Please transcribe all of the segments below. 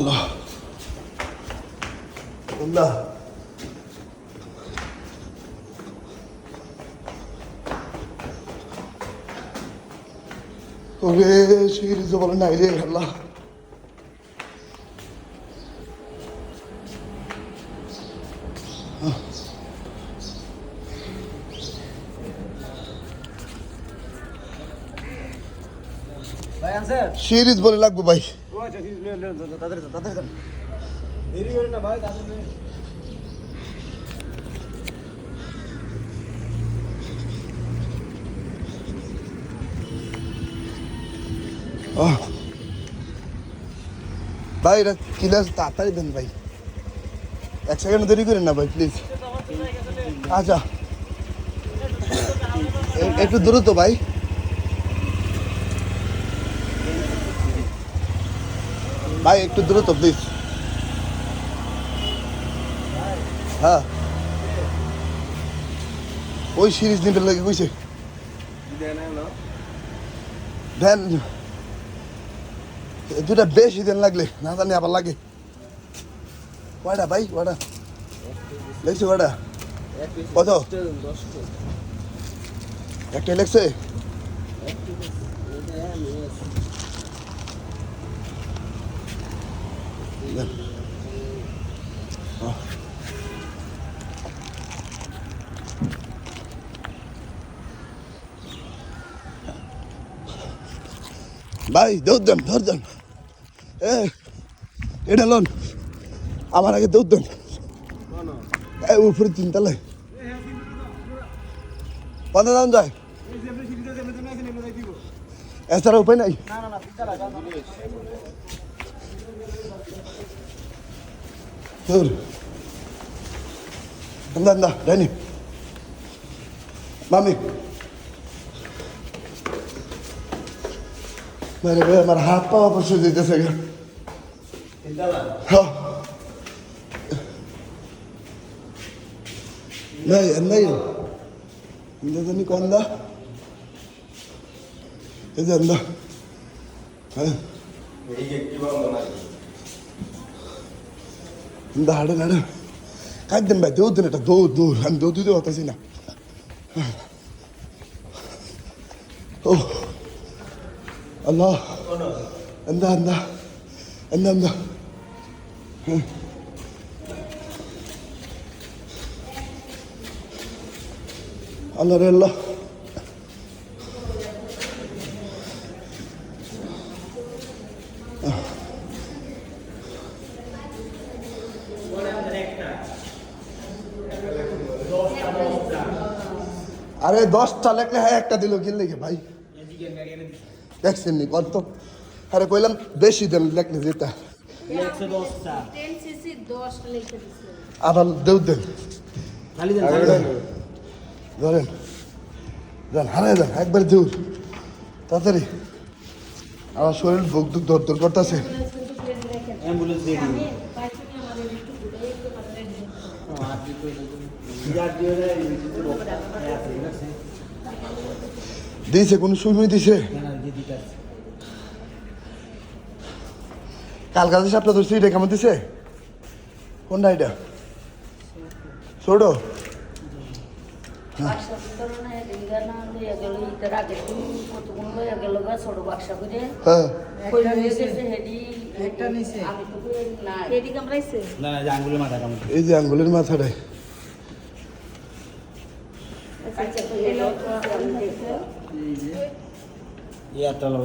আল্লাহ আল্লাহ ওরে সিরিজ বলে নাই রে আল্লাহ ভাই আনসার সিরিজ বলে লাগবো ভাই আচ্ছা তাড়াতাড়ি যান, তাড়াতাড়ি যান। দেরি ভাই। আহ। ভাই এটা কিলাস তাড়াতাড়ি দেন ভাই এক সেকেন্ড দেরি করেন না ভাই প্লিজ আচ্ছা একটু দ্রুত ভাই ভাই, একটু দ্রুত প্লিজ হ্যাঁ। ওই সিরিজ নিতে লাগে, কইছে। দেন। দুটা বেশি দিন লাগলে, না জানি আবার লাগে। কয়টা ভাই, কয়টা? লেগছে কয়টা? কত? একটা লেগছে ভাই, দৌড় দেন ধর দেন। এটা লোন। আমার আগে দৌড় দেন। উপরে তিনতলায় কত দাম যায়। এছাড়া উপায় নাই। ধর আন্দা ডাইনি মামি মেরে ভাই আমার হাত পা অপরশন দিতেছে নাই নাই ইন্দা জানি কন্দা এই যে আন্দা হ্যাঁ ইন্দা হাড়ে হাড়ে কাঁদতেন ভাই দৌড় দেন এটা দৌড় দৌড় আমি দৌড় দিতে পারতেছি না ও আল্লাহ আন্দা আন্দা আন্দা আন্দা আল্লাহ রে আল্লাহ আরে দশটা লেখলে হ্যাঁ একটা দিল কি লেগে ভাই? দেখছেন নি কত আরে কইলাম বেশি দেন লেখলে যেটা আবার দেউ দেন খালি দেন, আরে খালি দেন। দেন। ধরেন দেন হারাই দেন একবার দেউ তাড়াতাড়ি আমার শরীর বুক দুঃখ দর দর করতেছে? দিয়েছে কোনো সময় দিছে। কাল কাছে সাপটা ধরছি এটা কেমন দিছে? কোনটা এটা? ছোট? বাক্সা ভিতরে না রিঙ্গা না লইয়া গেল ইতার আগে তুমি কতগুলো লইয়া গেল গা ছোট বাক্সা করে হ্যাঁ কই লইয়া গেছে হেডি একটা নিছে। আমি তো কই না হেডি কামড়াইছে না, না, যে আঙ্গুলের মাথা কামড়। এই যে আঙ্গুলের মাথাটায় আচ্ছা কই এলো আমি দেখে ইয়ারটা লও।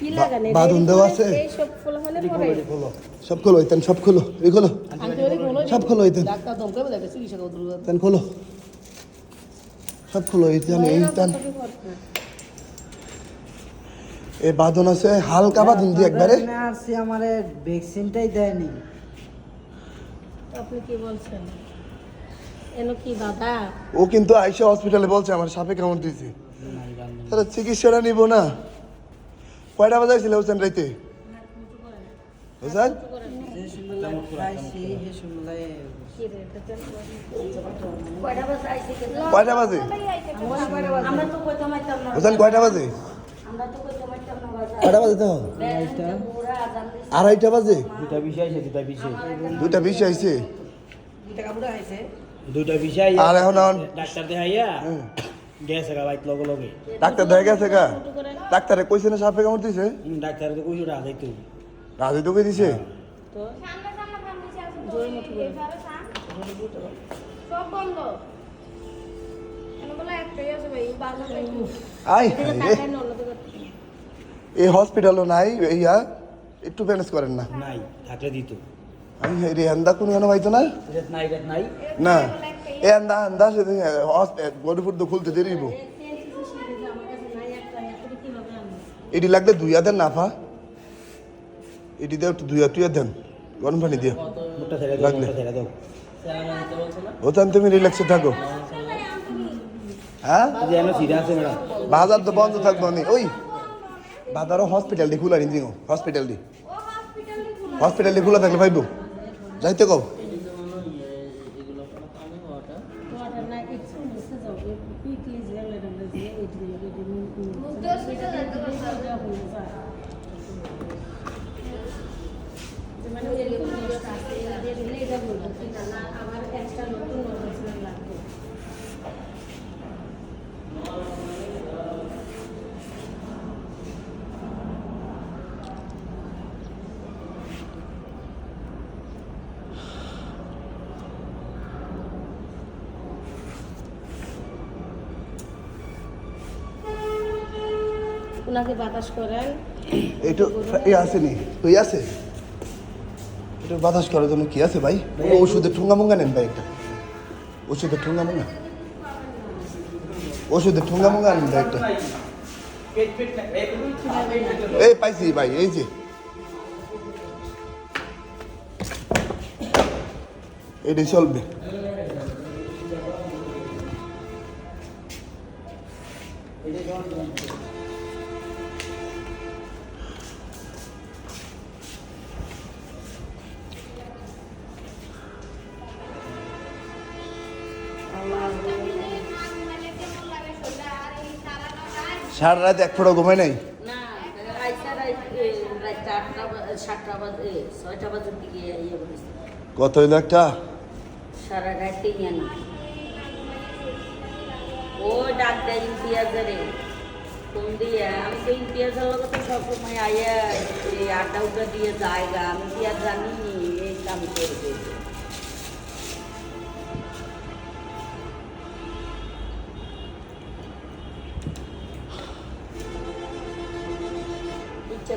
কি বা- বাঁধন দেওয়া আছে। এই সব ফলো হলে পরে সব খোলো ইতেন সব খোলো এই খোলো সব খোলো ইতেন। ডাক্তার দমকে বলে গেছে চিকিৎসা করতে ইতেন খোলো। সব খোলো ইতেন ইতেন। এই বাঁধন আছে হালকা বাঁধন দিয়ে একবারে। আমারে ভ্যাকসিনটাই দেয়নি। আপনি কি বলছেন? এনো কি দাদা? ও কিন্তু আইসা হসপিটালে বলছে আমার সাপে কামড় দিয়েছে। তাহলে চিকিৎসাটা নিব না। কয়টা বাজাইছিল হোসেন রাইতে? হোসেন? কয়টা বাজে? আইছে হোসেন কয়টা বাজে? কয়টা বাজে তো। আড়াইটা বাজে? দুটা বিষয় আছে দুটা বিষয় দুইটা বিশ আইছে? আইছে। দুটা বিষয় আর এখন ডাক্তার দেখাইয়া হুম। গেছে গা বাইক লগে লগে। ডাক্তার দেখা গেছে গা। ডাক্তারে কইছে না সাপে কামড় দিছে? ডাক্তার তো কইছো রাজাই তো। রাজে তোকে দিছে? তো? জোরে মুঠি করে। সব বন্ধ। এই হসপিটালও নাই ইয়া একটু ম্যানেজ করেন না। নাই থাকলে দিত। আমি হাই রে আন্দা কোন কেন পাইতো না? নাই নাই। না। এ আন্দা আন্দা সে বডিফুড তো খুলতে দেরি হইব। এটি লাগলে দুই হাজার নাফা। এটি দেও একটু দুই হাজার তুই দেন। গরম পানি দাও। লাগলে। ওখান তুমি রিল্যাক্সে থাকো। হ্যাঁ? বাজার তো বন্ধ থাকব নি ওই বাজারও হসপিটাল দি খোলা নিজি হসপিটাল দি হসপিটাল দি খোলা থাকলে পাইবো। যাইতে কও। আমার একটা নতুন ওনাকে বাতাস করেন এইটু এ আছে নি? তুই আছে? একটু বাতাস করার জন্য কি আছে ভাই? ওষুধের ঠুঙ্গা মুঙ্গা নেন ভাই একটা। ওষুধের ঠুঙ্গা মুঙ্গা। ওষুধের ঠুঙ্গা মুঙ্গা নেন ভাই একটা। এই পাইছি ভাই, এই যে। এটাই চলবে। সারা রাত এক ফোঁটা ঘুমাই নাই? ইয়ে কত হইল একটা? সারা রাতে ও ডাক দেয় ইমতিয়াজেরে ফোন দিয়ে আমি তো ইমতিয়াজের লোক তো সবসময় আইয়া আড্ডা উড্ডা দিয়ে জায়গা আমি কি আর জানি এই কাম করবে।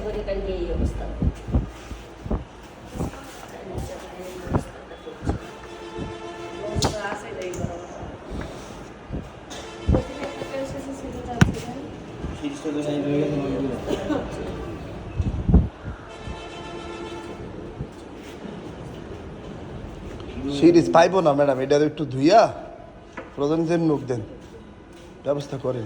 করে কালকে এই সিরিজ পাইবো না ম্যাডাম এটা একটু ধুইয়া ফ্রোজেন জেন মুখ দেন। ব্যবস্থা করেন।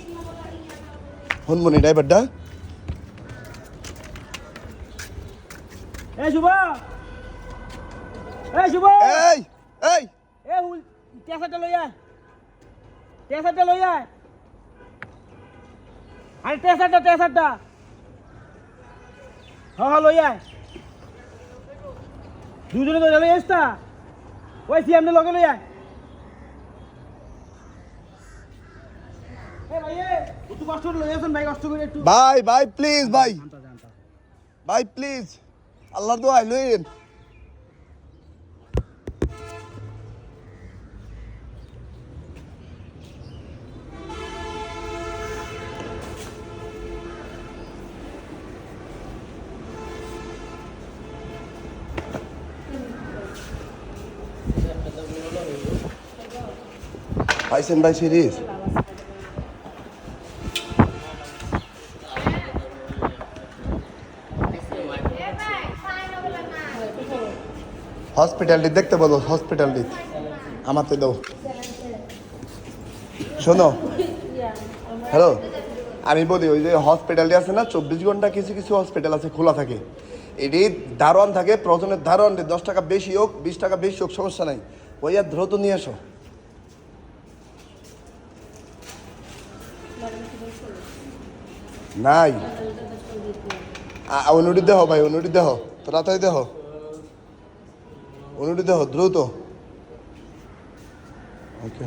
হনমনি ড্রাইভারটা এ শুভ। এ শুভ। এই এই। এ হুল টেসাটা লই আয়। টেসাটা লই আয়। আরে টেসাটা টেসাটা হ্যাঁ হ্যাঁ লই আয়। দুজনে তো। লই আসতা ওই সিএমনে লগে লই আয় এ ভাই এ একটু কষ্ট করে লই আসুন ভাই কষ্ট করে একটু ভাই ভাই প্লিজ ভাই। ভাই প্লিজ আল্লাহ দোয়াই লইন পাইছেন ভাই সিরিজ হসপিটালটি দেখতে বলো, হসপিটালটি। আমাতে দাও। শোনো। হ্যালো, আমি বলি, ওই যে হসপিটালটি আছে না, চব্বিশ ঘণ্টা কিছু কিছু হসপিটাল আছে, খোলা থাকে। এটি দারোয়ান থাকে প্রথমের দারোয়ান দশ টাকা বেশি হোক, বিশ টাকা বেশি হোক, সমস্যা নাই। ওই আর দ্রুত নিয়ে এসো। নাই। অনুটি দেহ ভাই অনুটি দেহ, তাড়াতাড়ি দেহ। অনুটি দেহ দ্রুত। ওকে